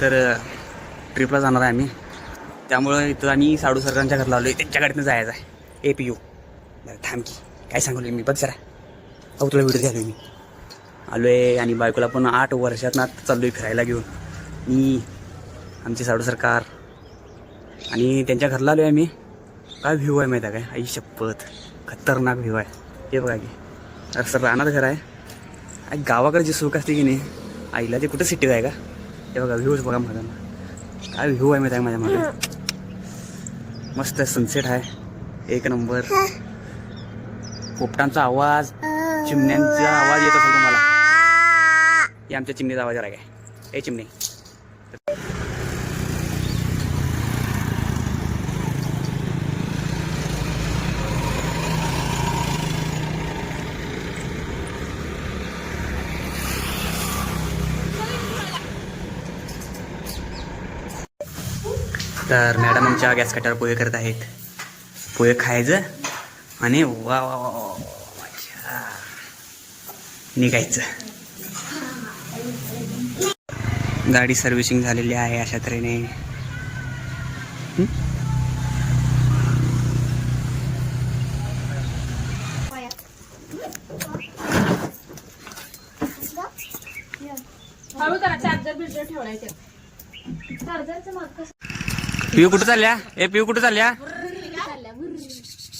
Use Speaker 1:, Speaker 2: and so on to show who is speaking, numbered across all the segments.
Speaker 1: तर ट्रिपला जाणार आहे आम्ही. त्यामुळं इथं आम्ही साडू सरकारांच्या घरला आलो आहे त्यांच्या गाडीतनं जायचं आहे. A P U. बरं थांब की. काय सांगू मी? बघ जरा. अहो तुला व्हिडिओ द्यालो मी. आलो आहे आणि बायकोला पण आठ वर्षात ना चाललो आहे फिरायला घेऊन. मी आमचे साडू सरकार आणि त्यांच्या घरला आलो आहे आम्ही. काय व्ह्यू आहे माहिती आहे काय? आई शपथ. खतरनाक व्ह्यू आहे. हे बघा की. सर राहणार घर आहे. गावाकडे जे सुख असते की नाही आईला ते कुठं सिटीत आहे का? हे बघा व्ह्यूज बघा माझा काय व्ह्यू आहे माहिती आहे माझ्या मागे? मस्त सनसेट आहे. एक नंबर पोपटांचा आवाज चिमण्यांचा आवाज येत असेल तुम्हाला. हे आमच्या चिमणीचा आवाज आहे काय ए चिमणी. तर मॅडम आमच्या गॅस कट्यावर पोहे करत आहेत. पोहे खायचं आणि वा वा वा निघायचं. गाडी सर्व्हिसिंग झालेली आहे अशा तऱ्हेने.
Speaker 2: चार्जर बिर्जर ठेवलाय चार्जरचं मग कसं
Speaker 1: पियू कुठं चालल्या? ए पियू कुठं चालल्या?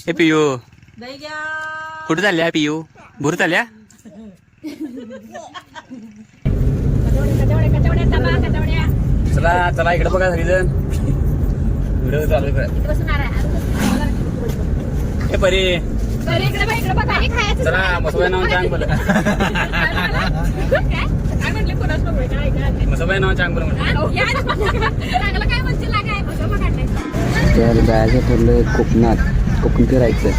Speaker 1: ए पियू.
Speaker 2: दही
Speaker 1: कुठं चालल्या पियू? भूर चालल्या? चला चला इकडे बघा सगळीजण व्हिडिओ चालू आहे परी. चला मसोबाई नाव चांग बोल. मसोबाई नाव चांग बोल तर जायचं ठरलं कोकणात. कोकण फिरायचं.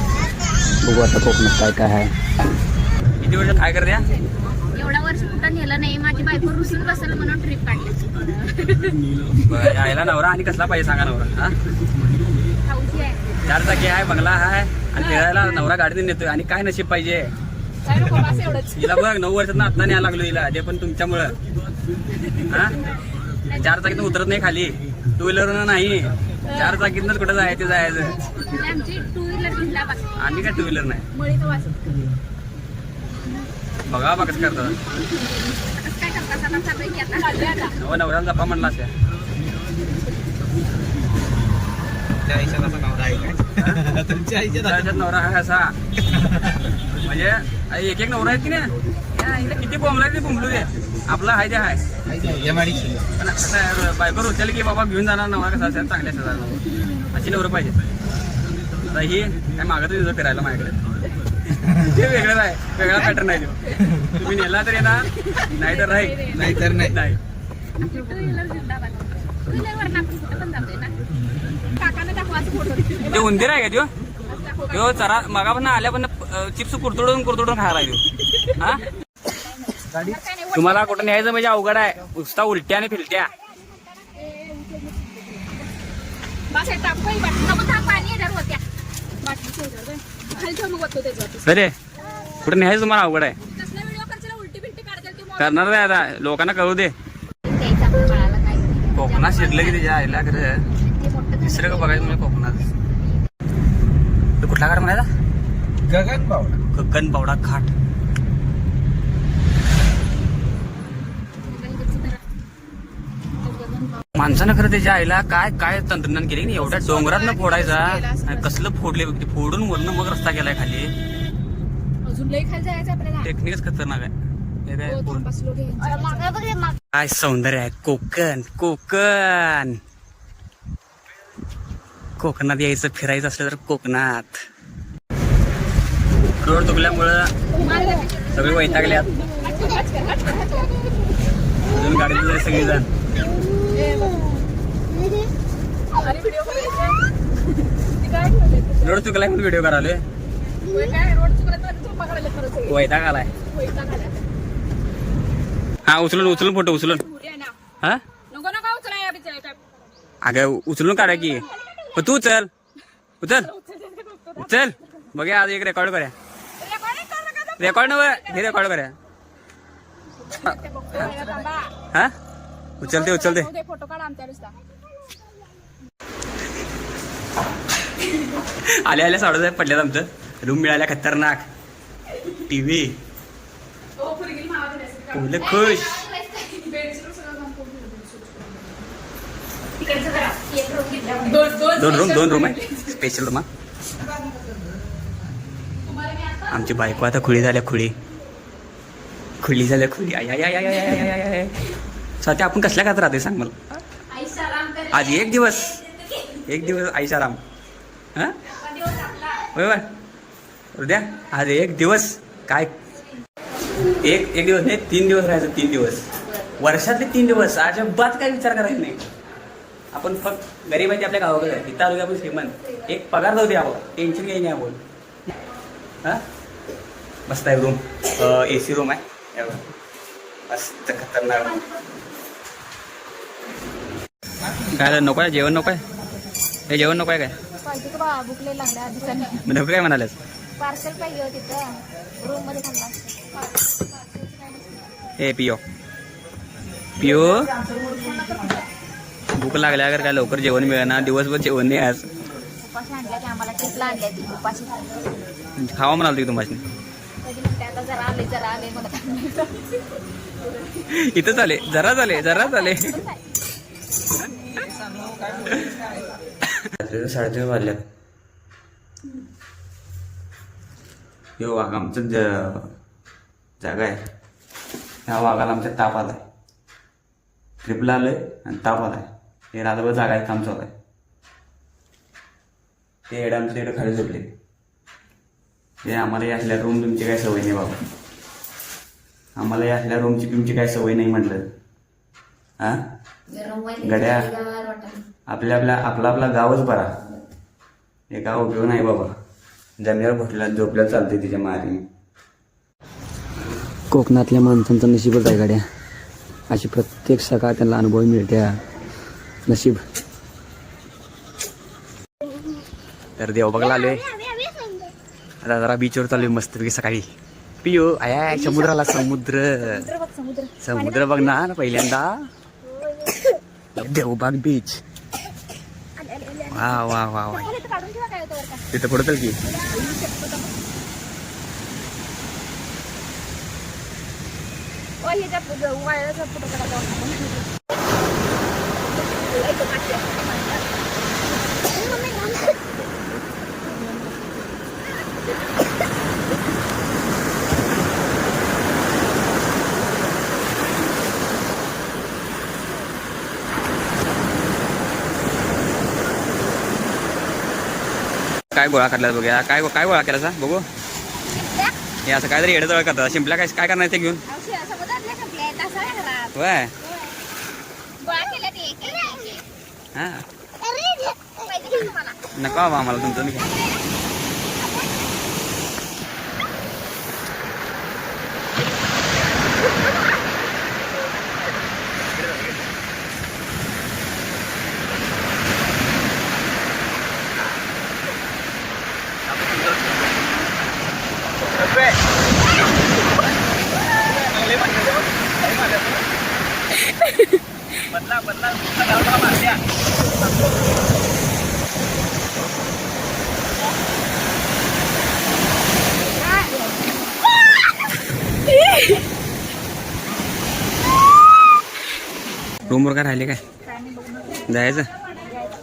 Speaker 1: बघू आता कोकणात काय काय आहे. किती वर्ष काय करते?
Speaker 2: एवढा वर्ष कुठं नेलं नाही. माझी बायको रुसून बसल म्हणून ट्रिप काढली.
Speaker 1: यायला नवरा आणि कसला पाहिजे सांगा नवरा हा? चार चाकी आहे बंगला आहे आणि फिरायला नवरा गाडीने नेतोय आणि काय नशीब पाहिजे? हिला बघ नऊ वर्षात आता न्यायला लागलो हिला ते पण तुमच्यामुळं. हा? चार चाकीतून उतरत नाही खाली. टू व्हीलर नाही. चार चाकीतनंच कुठं जायचं. जायचं आम्ही काय टू व्हीलर नाही. बघा बघ कसं करतो नव नवऱ्याला जपा म्हणला त्याच्यात नवरा आहे असा म्हणजे आई एक एक नवरा आहेत की नाही? किती बोंबला ते बोंबलू दे आपला हाय ते हाय. कसं बायको उचल की बाबा घेऊन जाणार नवरा कसा असेल चांगल्या शेजार अशी नवरं पाहिजे आता ही काय मागत तुझं फिरायला माझ्याकडे. ते वेगळं आहे वेगळा पॅटर्न आहे तो. तुम्ही नेला तर येणार नाही. तर राहील
Speaker 3: नाहीतर नाही.
Speaker 1: नाही.
Speaker 2: ना काकाने दाखवायचं फोटो
Speaker 1: ते उंदीर आहे का त्यो? त्यो चरा मगा पण आल्या पण चिप्स कुरतोडून कुरतोडून खायला लागलो हा? तुम्हाला कुठं न्यायचं म्हणजे अवघड आहे नुसता उलट्या आणि फिरत्या. अरे कुठं न्यायचं तुम्हाला अवघड आहे? करणार नाही आता लोकांना कळू दे. कोकणात शिरलं की त्याच्या आईला खरं. तिसरं का बघायचं म्हणजे कोकणात तो कुठला घाट म्हणायचा
Speaker 3: गगन पावडा
Speaker 1: गगन पावडा घाट माणसानं खरं त्याच्या आईला काय काय तंत्रज्ञान केले की एवढ्या डोंगरात फोडायचा आणि कसलं फोडले बघ ते फोडून वरनं मग रस्ता केलाय खाली.
Speaker 2: अजून लई खाली जायचं आपल्याला.
Speaker 1: टेक्निकच खतरनाक आहे. हे काय सौंदर्य आहे. कोकण कोकण. कोकणात यायचं फिरायचं असलं तर कोकणात. रोड तुकल्यामुळं सगळे वैतागल्यात अजून गाडीत जाय रोड चुकलाय म्हणून व्हिडिओ
Speaker 2: चुकला सगळे.
Speaker 1: वैताग आलाय. हा उचलून उचलून फोटो उचलून. हा. अगं उचलून काढा की तू उचल उचल उचल बघा आज एक रेकॉर्ड
Speaker 2: कर.
Speaker 1: रेकॉर्ड नव हे रेकॉर्ड
Speaker 2: थांबा.
Speaker 1: हा उचल दे
Speaker 2: उचल दे फोटो आले आमच्या
Speaker 1: आल्या आल्या पडल्यात आमचं. रूम मिळाल्या खतरनाक. टीव्ही खुश.
Speaker 2: दोन
Speaker 1: रूम दोन रूम आहे. स्पेशल रूम आमची बायको आता खुळी झाल्या खुळी. खुळी झाल्या खुळी. आय आय आय आय आय आय आय. स्वाती आपण कसल्या खात राहते सांग मला? आज एक दिवस. एक दिवस आईशाराम हां?
Speaker 2: पण
Speaker 1: बरोबर उद्या आज एक दिवस. काय? एक एक दिवस नाही तीन दिवस राहायचं तीन दिवस. वर्षातले तीन दिवस. अजिबात काही विचार करायचा नाही. आपण फक्त गरीब आहे आपल्या गावाकडे इथं आलो की आपण श्रीमंत. एक पगार जाऊ दे आपण. टेन्शन काही नाही आपण. हां? मस्त आहे रूम ए सी रूम आहे. मस्त खतरनाक काय झालं, नको आहे? जेवण नको आहे? हे जेवण नको आहे काय?
Speaker 2: पाहिजे का बा? बुकले लागल्या दिवसांनी
Speaker 1: मग नको काय म्हणालेस.
Speaker 2: पार्सल पाहिजे होती तिथं. रूममध्ये थांबला
Speaker 1: ए पिओ पिओ भूक लागल्या अगर काय लवकर जेवण मिळेना. दिवसभर जेवण नाही आज.
Speaker 2: उपाशी आणल्या की आम्हाला. ट्रिपला आणल्या ती उपाशी.
Speaker 1: खावा म्हणाल तुम्ही तुम्हाला
Speaker 2: कधी म्हणते आता जरा आले जरा आले. मला
Speaker 1: इथं चाले. जरा चाले जरा चाले. साडेतीन वाजल्यात. हे वाघ आमचं ज- जागा आहे. ह्या वाघाला आमच्या ताप आलाय ट्रिपला आलोय आणि ताप आलाय हे रात्रभर जागा आहे काम चालू आहे. ते एडा आमच्या तिकडे खाली झोपले. हे आम्हाला या असल्या रूम तुमची काय सवय नाही बाबा. आम्हाला या असल्या रूमची तुमची काय सवय नाही म्हटलं. हा? गड्या. आपल्या आपल्या आपला आपला गावच बरा हे गाव उपयोग नाही बाबा. जमिनीवर भरल्या झोपल्या चालते तिच्या मारी. कोकणातल्या माणसांचं नशीबच आहे गाड्या. अशी प्रत्येक सकाळ त्यांना अनुभव मिळत्या नशीब. तर देवबागला आलोय. आता जरा बीचवर चालू मस्तपैकी सकाळी. पियो आया समुद्राला समुद्र.
Speaker 2: समुद्र
Speaker 1: समुद्र. बघ ना पहिल्यांदा. देवबाग बीच वा वा वा वा. तिथं पडतल की?
Speaker 2: वायरचा फोटो काढा
Speaker 1: काय गोळा करायला बघूया. काय काय गोळा केला बघू. हे असं काहीतरी एडजळ करतात. शिंपल्या काय काय करणार ते घेऊन?
Speaker 2: होय.
Speaker 1: हां. नका आम्हाला तुमचं रूमवर काय राहिले काय? जायचं?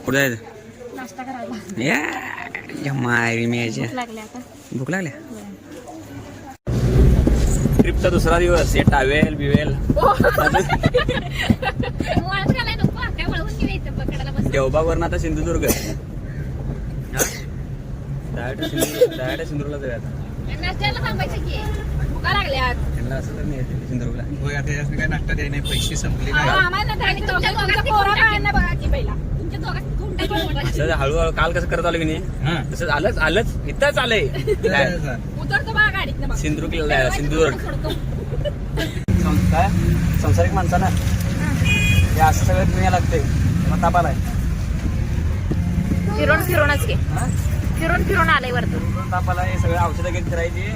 Speaker 1: कुठं जायचं? या
Speaker 2: माय मी
Speaker 1: भूक लागल्या? आजचा दुसरा दिवस ये टावेल बिवेल. देवबावरनं आता सिंधुदुर्ग. सिंधुदुर्गला
Speaker 3: पैसे संपले
Speaker 1: हळूहळू काल कसं करत आलो की नाही? तसंच आलंच आलंच. इथंच आलंय. सिंधुदुर्गला जायला सिंधुदुर्ग काय संसारिक माणसानं हे असं सगळं घेऊन लागतंय. मग ताप आलाय
Speaker 2: फिरून फिरूनच घे.
Speaker 1: हा?
Speaker 2: फिरून फिरून आलंय वरतून.
Speaker 1: दोन ताप आला हे सगळं औषधं घेत फिरायची.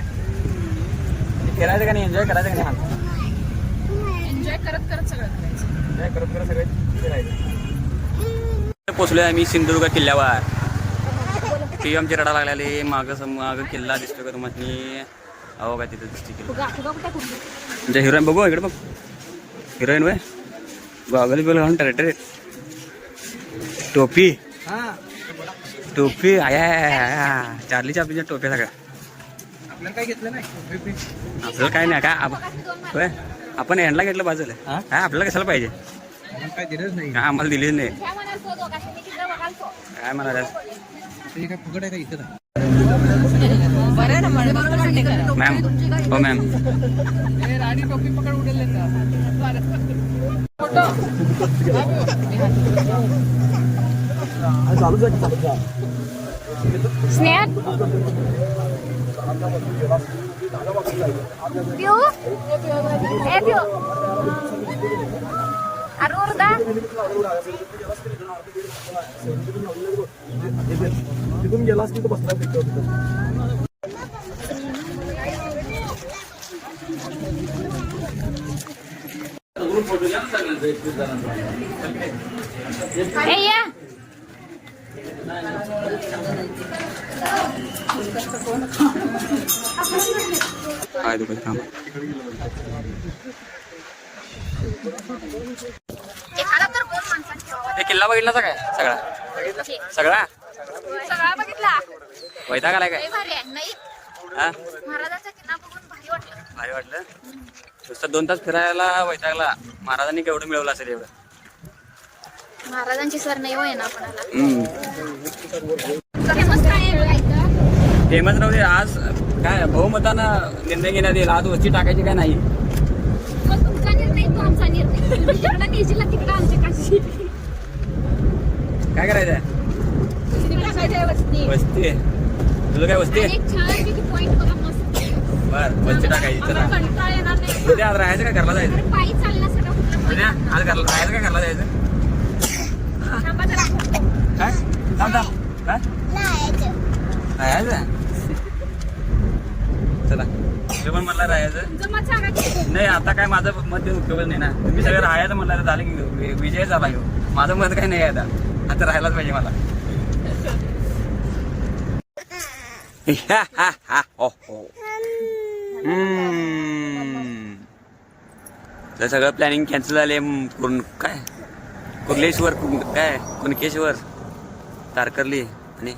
Speaker 1: फिरायचं का नाही? एन्जॉय करायचं का नाही हा
Speaker 2: एन्जॉय करत करत सगळं करायचं.
Speaker 1: काय करत करत सगळे पोचलोय आम्ही सिंधुदुर्ग किल्ल्यावर. टी आमची रडा लागलेली मागं सम मागं किल्ला दिसतो का तुम्हाला? अहो का तिथं दिसते किल्ला. म्हणजे हिरोईन बघू इकडे बघ. हिरोईन वय. गॉगल बिगल घालून टरेटर टोपी.
Speaker 3: हा.
Speaker 1: टोपी आया. चार्ली चापलीच्या टोप्या सगळ्या.
Speaker 3: आपल्याला काय घेतलं नाही?
Speaker 1: आपल्याला काय नाही काय आपण यांना घेतलं बाजूला.
Speaker 3: हा?
Speaker 1: काय आपल्याला कशाला पाहिजे?
Speaker 3: काय दिलंच नाही.
Speaker 1: काय आम्हाला दिलीच नाही. काय म्हणाला
Speaker 3: ते काय फुकट आहे का इथं? आहे?
Speaker 1: मॅम हो मॅम
Speaker 2: स्नेहा? पिऊ? ए पिऊ. अरे उरदा ए या
Speaker 1: काय दुकान थांब
Speaker 2: एखादा तर कोण माणसाने ठेवावा.
Speaker 1: हे किल्ला बघितला काय? सगळा? सगळा?
Speaker 2: सगळा बघितला.
Speaker 1: वैताग आलाय काय?
Speaker 2: भारी आहे. नाही
Speaker 1: हा?
Speaker 2: महाराजांचा किल्ला बघून भारी वाटलं.
Speaker 1: भारी वाटलं? नुसतं दोन तास फिरायला वैतागला. महाराजांनी केवढं मिळवलं असेल एवढं?
Speaker 2: महाराजांची सर नाही होय ना आपणाला. फेमस
Speaker 1: आज काय बहुमतानं निर्णय घेण्यात येईल. आज वस्ती टाकायची काय नाही?
Speaker 2: तुमचा निर्णय तो आमचा निर्णय. तिकडं
Speaker 1: काय करायचंय?
Speaker 2: वस्ती.
Speaker 1: वस्ती? तुझं काय वस्ती बर वस्ती टाकायची चला.
Speaker 2: आम्हाला कंटाळा येणार नाही.
Speaker 1: उद्या आज राहायचं काय घरला जायचं? उद्या आज घरला राहायचं काय घरला जायचं. काय? थांब थांब. काय? राहायचं? चला. ते पण मला राहायचं. नाही आता काय माझं मत देऊन उपयोग नाही ना. तुम्ही सगळं राहायचं म्हणलं झालं की विजय झाला घेऊ माझं मत काही नाही आता. आता राहायलाच पाहिजे मला. तर सगळं प्लॅनिंग कॅन्सल झाले म, कुर्न काय? कुर्लेश्वर काय? कुणकेश्वर तारकर्ली आणि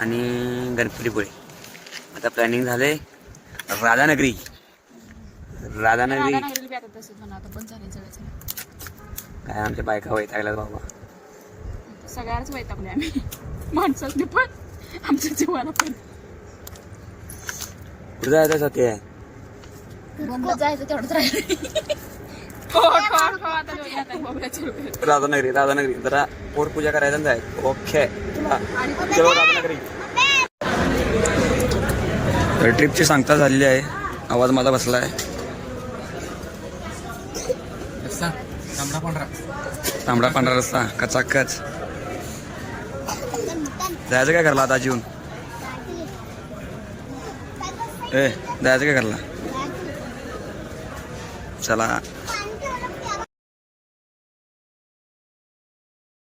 Speaker 1: आणि गणपतीपुळे. आता प्लॅनिंग झाले राधानगरी. राधानगरी.
Speaker 2: झालंय.
Speaker 1: काय आमच्या बायका वैतागल्यात बाबा.
Speaker 2: सगळ्याच वैतागले आम्ही. माणसाने पण आमच्या जीवाला पण.
Speaker 1: कुठं जायचं सत्य?
Speaker 2: बंद. जायचं तेवढंच राहिलं हो, हो, हो, बोबड्याच्या रुपये.
Speaker 1: राधानगरी राधानगरी. जरा पोट पूजा करायचं जाय ओके चलो राधानगरी. तर ट्रिपची सांगता झालेली आहे. आवाज माझा बसला आहे.
Speaker 3: तांबडा पांढरा.
Speaker 1: तांबडा पांढरा रस्ता. कचाकच जायचं काय करला आता जेवून ए जायचं काय करला चला.